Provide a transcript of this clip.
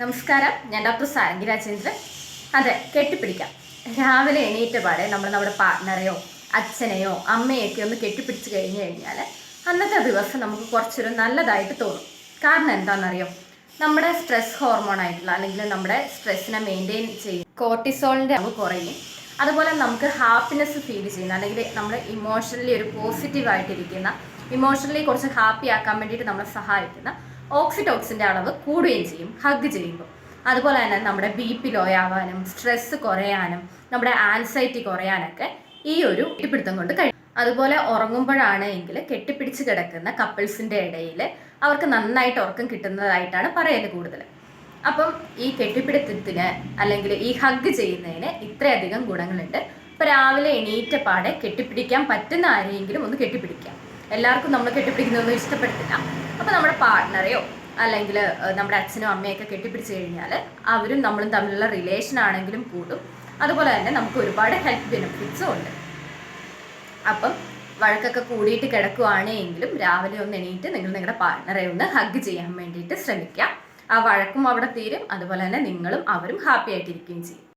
നമസ്കാരം. ഞാൻ ഡോക്ടർ സാരംഗി രാജേന്ദ്രൻ. അതെ കെട്ടിപ്പിടിക്കാം. രാവിലെ എണീറ്റ പാടെ നമ്മൾ നമ്മുടെ പാർട്ട്ണറെയോ അച്ഛനെയോ അമ്മയൊക്കെ ഒന്ന് കെട്ടിപ്പിടിച്ച് കഴിഞ്ഞു കഴിഞ്ഞാൽ അന്നത്തെ ദിവസം നമുക്ക് കുറച്ചൊരു നല്ലതായിട്ട് തോന്നും. കാരണം എന്താണെന്നറിയോ? നമ്മുടെ സ്ട്രെസ് ഹോർമോൺ ആയിട്ടുള്ള അല്ലെങ്കിൽ നമ്മുടെ സ്ട്രെസ്സിനെ മെയിന്റെയിൻ ചെയ്യും. കോർട്ടിസോളിന്റെ അളവ് കുറയും. അതുപോലെ നമുക്ക് ഹാപ്പിനെസ് ഫീൽ ചെയ്യുന്ന അല്ലെങ്കിൽ നമ്മൾ ഇമോഷണലി ഒരു പോസിറ്റീവ് ആയിട്ടിരിക്കുന്ന ഇമോഷണലി കുറച്ച് ഹാപ്പി ആക്കാൻ വേണ്ടിയിട്ട് നമ്മളെ സഹായിക്കുന്ന ഓക്സിറ്റോക്സിന്റെ അളവ് കൂടുകയും ചെയ്യും ഹഗ് ചെയ്യുമ്പോൾ അതുപോലെ തന്നെ നമ്മുടെ ബി പി ലോ ആവാനും സ്ട്രെസ് കുറയാനും നമ്മുടെ ആൻസൈറ്റി കുറയാനൊക്കെ ഈ ഒരു കെട്ടിപ്പിടുത്തം കൊണ്ട് കഴിയും. അതുപോലെ ഉറങ്ങുമ്പോഴാണ് എങ്കിൽ കെട്ടിപ്പിടിച്ച് കിടക്കുന്ന കപ്പിൾസിന്റെ ഇടയിൽ അവർക്ക് നന്നായിട്ട് ഉറക്കം കിട്ടുന്നതായിട്ടാണ് പറയൽ കൂടുതൽ അപ്പം ഈ കെട്ടിപ്പിടുത്തത്തിന് അല്ലെങ്കിൽ ഈ ഹഗ് ചെയ്യുന്നതിന് ഇത്രയധികം ഗുണങ്ങളുണ്ട്. ഇപ്പം രാവിലെ എണീറ്റ പാടെ കെട്ടിപ്പിടിക്കാൻ പറ്റുന്ന ആരെയെങ്കിലും ഒന്ന് കെട്ടിപ്പിടിക്കാം. എല്ലാവർക്കും നമ്മൾ കെട്ടിപ്പിടിക്കുന്നൊന്നും ഇഷ്ടപ്പെടുത്തില്ല അപ്പോൾ നമ്മുടെ പാർട്ട്ണറെയോ അല്ലെങ്കിൽ നമ്മുടെ അച്ഛനോ അമ്മയൊക്കെ കെട്ടിപ്പിടിച്ച് കഴിഞ്ഞാൽ അവരും നമ്മളും തമ്മിലുള്ള റിലേഷൻ ആണെങ്കിലും കൂടും. അതുപോലെ തന്നെ നമുക്ക് ഒരുപാട് ഹെൽത്ത് ബെനിഫിറ്റ്സും ഉണ്ട്. അപ്പം വഴക്കൊക്കെ കൂടിയിട്ട് കിടക്കുവാണെങ്കിലും രാവിലെ ഒന്ന് എണീറ്റ് നിങ്ങൾ നിങ്ങളുടെ പാർട്ട്ണറെ ഒന്ന് ഹഗ് ചെയ്യാൻ വേണ്ടിയിട്ട് ശ്രമിക്കാം ആ വഴക്കും അവിടെ തീരും. അതുപോലെ തന്നെ നിങ്ങളും അവരും ഹാപ്പി ആയിട്ടിരിക്കുകയും ചെയ്യും.